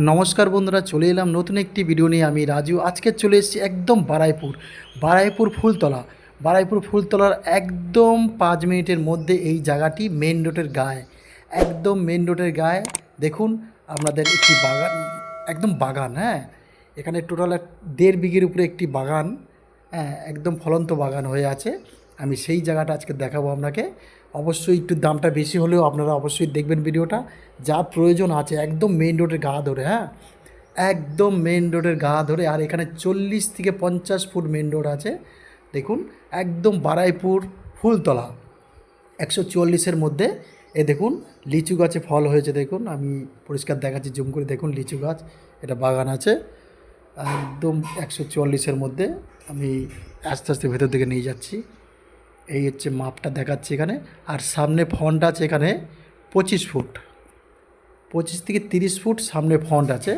নমস্কার বন্ধুরা, চলে এলাম নতুন একটি ভিডিও নিয়ে। আমি রাজু, আজকে চলে এসেছি একদম বারাইপুর বারাইপুর ফুলতলা। বারাইপুর ফুলতলার একদম পাঁচ মিনিটের মধ্যে এই জায়গাটি মেন রোডের গায়ে, একদম মেন রোডের গায়ে। দেখুন, আপনাদের একটি বাগান, একদম বাগান হ্যাঁ? এখানে টোটাল এক দেড় বিঘের উপরে একটি বাগান হ্যাঁ একদম ফলন্ত বাগান হয়ে আছে। আমি সেই জায়গাটা আজকে দেখাবো আপনাকে। অবশ্যই একটু দামটা বেশি হলেও আপনারা অবশ্যই দেখবেন ভিডিওটা। যা প্রয়োজন আছে, একদম মেইন রোডের গা ধরে হ্যাঁ? একদম মেইন রোডের গা ধরে, আর এখানে চল্লিশ থেকে পঞ্চাশ ফুট মেইন রোড আছে। দেখুন, একদম বারাইপুর ফুলতলা, একশো চুয়াল্লিশের মধ্যে। এ দেখুন, লিচু গাছে ফল হয়েছে, দেখুন, আমি পরিষ্কার দেখাচ্ছি, জুম করে দেখুন লিচু গাছ, এটা বাগান আছে। একদম একশো চুয়াল্লিশের মধ্যে, আমি আস্তে আস্তে ভেতর দিকে নিয়ে যাচ্ছি। এই হচ্ছে মাপটা দেখাচ্ছি এখানে। আর সামনে ফন্ট আছে এখানে পঁচিশ ফুট। পঁচিশ থেকে তিরিশ ফুট সামনে ফন্ট আছে।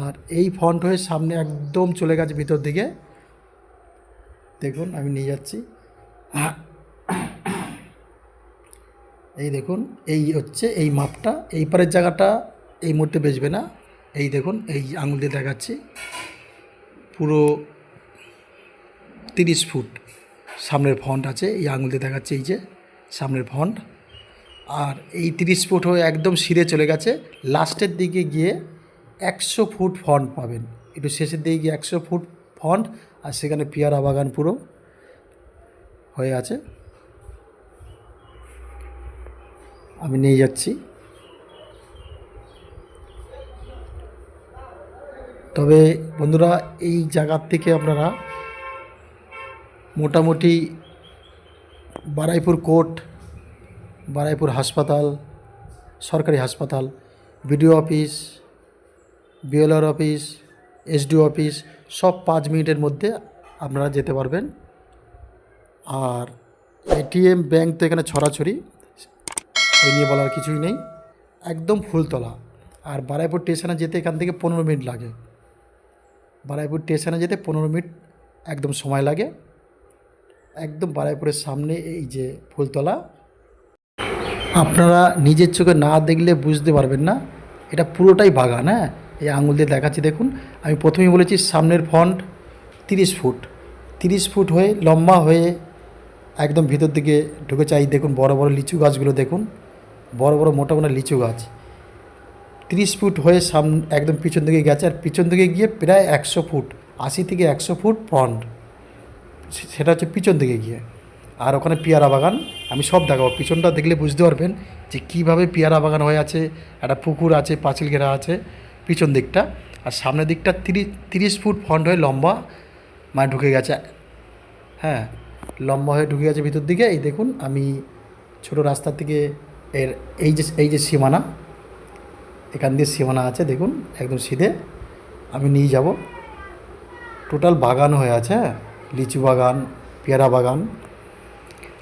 আর এই ফন্ট হয়ে সামনে একদম চলে গেছে ভিতর দিকে। দেখুন, আমি নিয়ে যাচ্ছি। এই দেখুন, এই হচ্ছে এই মাপটা। এই পারের জায়গাটা এই মুহূর্তে বেচবে না। এই দেখুন, এই আঙুল দিয়ে দেখাচ্ছি। পুরো তিরিশ ফুট। সামনের ফন্ট আছে, এই আঙুল দিয়ে দেখাচ্ছে এই যে, সামনের ফন্ট আর এই তিরিশ ফুট হয়ে একদম সিঁড়ে চলে গেছে। লাস্টের দিকে গিয়ে একশো ফুট ফন্ট পাবেন। একটু শেষের দিকে গিয়ে একশো ফুট ফন্ট আর সেখানে পেয়ারা বাগান পুরো হয়ে আছে। আমি নিয়ে যাচ্ছি। তবে বন্ধুরা, এই জায়গার থেকে আপনারা মোটামুটি বারাইপুর কোর্ট, বারাইপুর হাসপাতাল, সরকারি হাসপাতাল, BDO office, BLR office, SDO office, সব পাঁচ মিনিটের মধ্যে আপনারা যেতে পারবেন। আর এটিএম ব্যাংক তো এখানে ছড়াছড়ি ওই নিয়ে বলার কিছুই নেই। একদম ফুলতলা। আর বারাইপুর স্টেশনে যেতে এখান থেকে পনেরো মিনিট লাগে। বারাইপুর স্টেশনে যেতে পনেরো মিনিট একদম সময় লাগে। একদম বারাইপুরের সামনে এই যে ফুলতলা। আপনারা নিজের চোখে না দেখলে বুঝতে পারবেন না। এটা পুরোটাই বাগান হ্যাঁ? এই আঙুল দিয়ে দেখাচ্ছি, দেখুন। আমি প্রথমেই বলেছি সামনের ফন্ট তিরিশ ফুট। তিরিশ ফুট হয়ে লম্বা হয়ে একদম ভিতর দিকে ঢুকে চাই দেখুন, বড় বড় লিচু গাছগুলো দেখুন। বড় বড় মোটা মোটা লিচু গাছ। তিরিশ ফুট হয়ে সাম একদম পিছন দিকে গেছে। আর পিছন দিকে গিয়ে প্রায় একশো ফুট, আশি থেকে একশো ফুট ফ্রন্ট সেটা হচ্ছে পিছন দিকে গিয়ে। আর ওখানে পেয়ারা বাগান, আমি সব দেখাবো। পিছনটা দেখলে বুঝতে পারবেন যে কীভাবে পেয়ারা বাগান হয়ে আছে, একটা পুকুর আছে, পাঁচিল ঘেরা আছে পিছন দিকটা। আর সামনের দিকটা তিরিশ তিরিশ ফুট ফন্ট হয়ে লম্বা মানে ঢুকে গেছে। হ্যাঁ লম্বা হয়ে ঢুকে গেছে ভিতর দিকে। এই দেখুন, আমি ছোট রাস্তা থেকে এর এই যে এই যে সীমানা, এখান দিয়ে সীমানা আছে, দেখুন, একদম সিধে। আমি নিয়ে যাব। টোটাল বাগান হয়ে আছে হ্যাঁ। লিচু বাগান, পেয়ারা বাগান।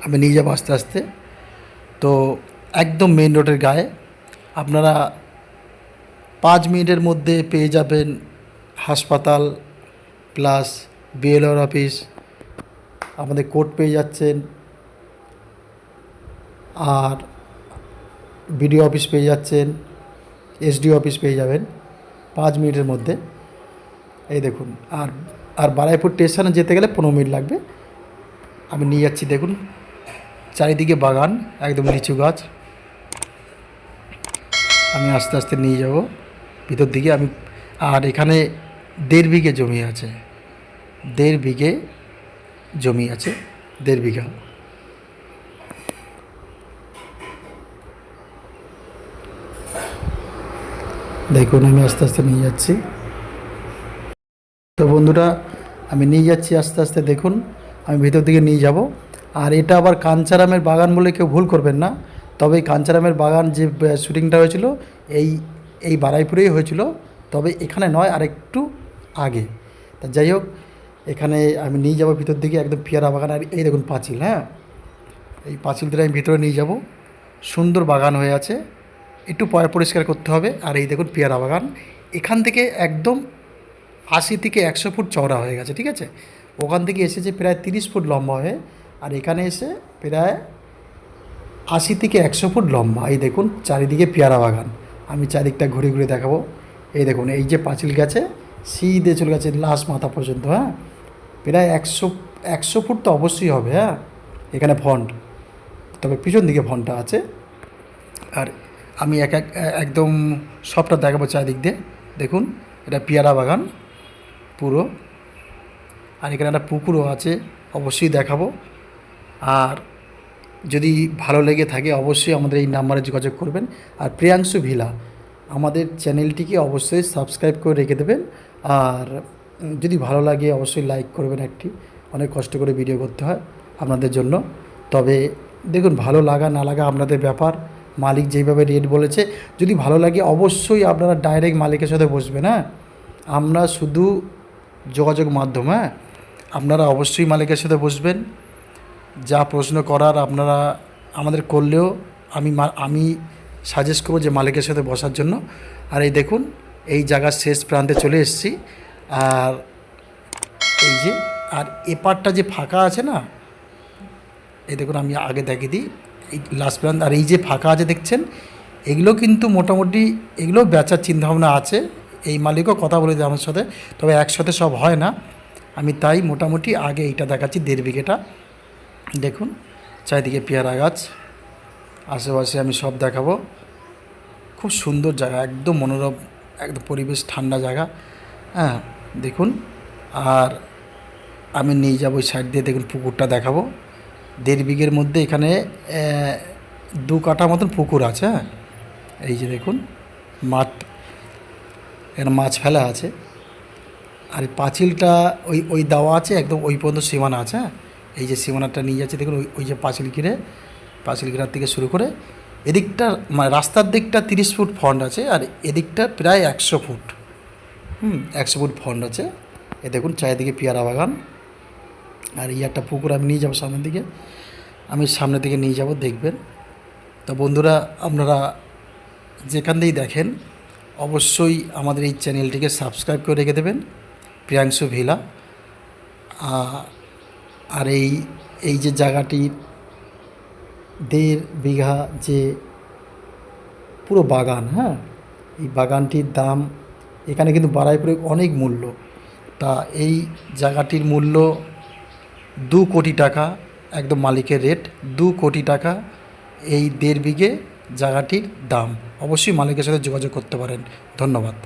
আমি নিয়ে যাব আস্তে আস্তে। তো একদম মেন রোডের গায়ে। আপনারা পাঁচ মিনিটের মধ্যে পেয়ে যাবেন হাসপাতাল প্লাস বিএলআর অফিস আমাদের কোর্ট পেয়ে যাচ্ছেন। আর বিডিও অফিস পেয়ে যাচ্ছেন। এসডিও অফিস পেয়ে যাবেন। পাঁচ মিনিটের মধ্যে। এই দেখুন, আর আর বারাইপুর স্টেশনে যেতে গেলে পনেরো মিনিট লাগবে। আমি নিয়ে যাচ্ছি, দেখুন, চারিদিকে বাগান, একদম লিচু গাছ। আমি আস্তে আস্তে নিয়ে যাব, ভিতর দিকে আমি, আর এখানে দেড় বিঘে জমি আছে, দেড় বিঘে জমি আছে, দেড় বিঘা। দেখুন, আমি আস্তে আস্তে নিয়ে যাচ্ছি। তো বন্ধুরা, আমি নিয়ে যাচ্ছি আস্তে আস্তে, দেখুন, আমি ভিতর দিকে নিয়ে যাব। আর এটা আবার কাঞ্চারামের বাগান বলে কেউ ভুল করবেন না, তবে কাঞ্চারামের বাগান যে শ্যুটিংটা হয়েছিল, এই এই বারাইপুরেই হয়েছিল, তবে এখানে নয়, আর একটু আগে। তা যাই হোক, এখানে আমি নিয়ে যাব ভিতর দিকে, একদম পেয়ারা বাগান, আর এই দেখুন পাঁচিল হ্যাঁ? এই পাঁচিল দিয়ে আমি ভিতরে নিয়ে যাব। সুন্দর বাগান হয়ে আছে, একটু পরিষ্কার করতে হবে, আর এই দেখুন পেয়ারা বাগান। এখান থেকে একদম আশি থেকে একশো ফুট চওড়া হয়ে গেছে, ঠিক আছে? ওখান থেকে এসেছে প্রায় তিরিশ ফুট লম্বা হয়ে, আর এখানে এসে প্রায় আশি থেকে একশো ফুট লম্বা। এই দেখুন, চারিদিকে পেয়ারা বাগান। আমি চারিদিকটা ঘুরে ঘুরে দেখাবো। এই দেখুন, এই যে পাঁচিল গেছে, সিধে চলে গেছে লাস্ট মাথা পর্যন্ত হ্যাঁ? প্রায় একশো একশো ফুট তো অবশ্যই হবে হ্যাঁ? এখানে ফন্ট তবে পিছন দিকে ফন্টটা আছে। আর আমি এক এক, একদম সবটা দেখাবো চারিদিক দিয়ে। দেখুন, এটা পেয়ারা বাগান। পুরো আর এখানে একটা পুকুরও আছে, অবশ্যই দেখাবো। আর যদি ভালো লেগে থাকে, অবশ্যই আমাদের এই নাম্বারে যোগাযোগ করবেন। আর প্রিয়াংশু ভিলা, আমাদের চ্যানেলটিকে অবশ্যই সাবস্ক্রাইব করে রেখে দেবেন। আর যদি ভালো লাগে, অবশ্যই লাইক করবেন একটি। অনেক কষ্ট করে ভিডিও করতে হয় আপনাদের জন্য। তবে দেখুন, ভালো লাগা না লাগা আপনাদের ব্যাপার। মালিক যেইভাবে রেট বলেছে, যদি ভালো লাগে অবশ্যই আপনারা ডাইরেক্ট মালিকের সাথে বসবেন হ্যাঁ? আমরা শুধু যোগাযোগ মাধ্যম হ্যাঁ? আপনারা অবশ্যই মালিকের সাথে বসবেন। যা প্রশ্ন করার আপনারা আমাদের করলেও আমি আমি সাজেস্ট করব যে মালিকের সাথে বসার জন্য। আর এই দেখুন, এই জায়গার শেষ প্রান্তে চলে এসেছি। আর এই যে, আর এপারটা যে ফাঁকা আছে না, এই দেখুন, আমি আগে দেখিয়ে দিই। এই লাস্ট প্রান্ত, আর এই যে ফাঁকা আছে দেখছেন, এগুলো কিন্তু মোটামুটি, এগুলো বেচার চিন্তাভাবনা আছে। এই মালিকও কথা বলে দেয় আমার সাথে, তবে একসাথে সব হয় না। আমি তাই মোটামুটি আগে এইটা দেখাচ্ছি, দেড় বিঘেটা। দেখুন, চারিদিকে পেয়ারা গাছ, আশেপাশে আমি সব দেখাবো। খুব সুন্দর জায়গা, একদম মনোরম, একদম পরিবেশ ঠান্ডা জায়গা। হ্যাঁ দেখুন, আর আমি নিয়ে যাব সাইড দিয়ে, দেখুন পুকুরটা দেখাবো। দেড় বিঘের মধ্যে এখানে দু কাঠা মতন পুকুর আছে হ্যাঁ। এই যে দেখুন, মাঠ এখানে মাছ ফেলা আছে। আর পাঁচিলটা ওই ওই দেওয়া আছে, একদম ওই পর্যন্ত সীমানা আছে হ্যাঁ? এই যে সীমানাটা নিয়ে যাচ্ছে, দেখুন, ওই ওই যে পাঁচিল ঘিরে, পাঁচিল ঘিরার থেকে শুরু করে, এদিকটা মানে রাস্তার দিকটা তিরিশ ফুট ফন্ড আছে, আর এদিকটা প্রায় একশো ফুট। হুম, একশো ফুট ফন্ড আছে। এ দেখুন, চারিদিকে পেয়ারা বাগান। আর এই একটা পুকুর, আমি নিয়ে যাব সামনের দিকে। আমি সামনের দিকে নিয়ে যাব, দেখবেন। তো বন্ধুরা, আপনারা যেখান দিয়েই দেখেন অবশ্যই আমাদের এই চ্যানেলটিকে সাবস্ক্রাইব করে রেখে দেবেন, প্রিয়াংশু ভিলা। আর এই এই যে জায়গাটির দেড় বিঘা যে পুরো বাগান হ্যাঁ? এই বাগানটির দাম এখানে কিন্তু বারাইপুরে অনেক মূল্য। তা এই জায়গাটির মূল্য দু কোটি টাকা, একদম মালিকের রেট, দু কোটি টাকা এই দেড় বিঘে জায়গাটির দাম। অবশ্যই মালিকের সাথে যোগাযোগ করতে পারেন। ধন্যবাদ।